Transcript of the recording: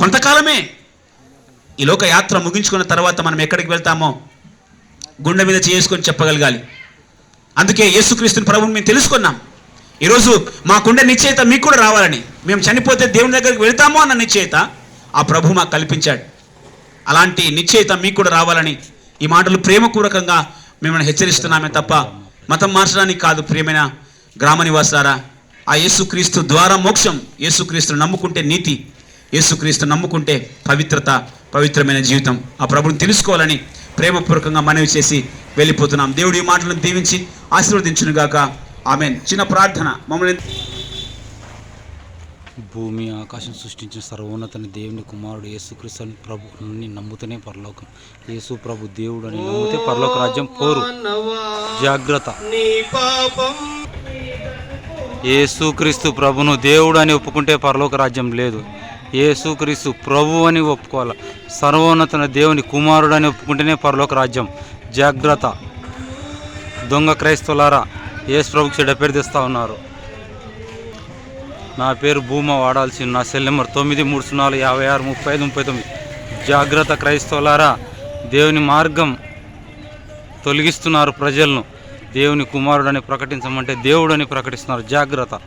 కొంతకాలమే ఈ లోక యాత్ర ముగించుకున్న తర్వాత మనం ఎక్కడికి వెళ్తామో గుండె మీద చేసుకొని చెప్పగలగాలి. అందుకే యేసుక్రీస్తుని ప్రభుని మేము తెలుసుకున్నాం. ఈరోజు మాకుండే నిశ్చయిత మీకు కూడా రావాలని. మేము చనిపోతే దేవుని దగ్గరికి వెళ్తామో అన్న నిశ్చయిత ఆ ప్రభు మాకు కల్పించాడు. అలాంటి నిశ్చయిత మీకు కూడా రావాలని ఈ మాటలు ప్రేమపూర్వకంగా మిమ్మల్ని హెచ్చరిస్తున్నామే తప్ప మతం మార్చడానికి కాదు ప్రియమైన గ్రామ నివాసారా. ఆ యేసుక్రీస్తు ద్వారా మోక్షం యేసుక్రీస్తును నమ్ముకుంటే నీతి. యేసుక్రీస్తు నమ్ముకుంటే పవిత్రత పవిత్రమైన జీవితం. ఆ ప్రభుని తెలుసుకోవాలని ప్రేమపూర్వకంగా మనవి చేసి వెళ్ళిపోతున్నాం. దేవుడి ఈ మాటలను దీవించి ఆశీర్వదించునుగాక. ఆమె చిన్న ప్రార్థన. మమ్మల్ని భూమి ఆకాశం సృష్టించిన సర్వోన్నతని దేవుని కుమారుడు యేసుక్రీస్తు అని ప్రభుని నమ్ముతూనే పరలోకం. యేసు ప్రభు దేవుడు అని నమ్మితే పరలోక రాజ్యం పోరు. జాగ్రత్త. యేసుక్రీస్తు ప్రభును దేవుడు అని ఒప్పుకుంటే పరలోక రాజ్యం లేదు. యేసుక్రీస్తు ప్రభు అని ఒప్పుకోవాలి? సర్వోన్నతన దేవుని కుమారుడు అని ఒప్పుకుంటేనే పరలోక రాజ్యం. జాగ్రత్త. దొంగ క్రైస్తవులారా యేసు ప్రభుకి చెడ్డ పేరు తెస్తా ఉన్నారు. నా పేరు భూమా వాడాల్సి నా సెల్ నెంబర్ తొమ్మిది మూడు సున్నాలు యాభై ఆరు ముప్పై ఐదు ముప్పై తొమ్మిది. జాగ్రత్త క్రైస్తవులారా దేవుని మార్గం తొలగిస్తున్నారు ప్రజలను. దేవుని కుమారుడని ప్రకటించమంటే దేవుడని ప్రకటిస్తున్నారు. జాగ్రత్త.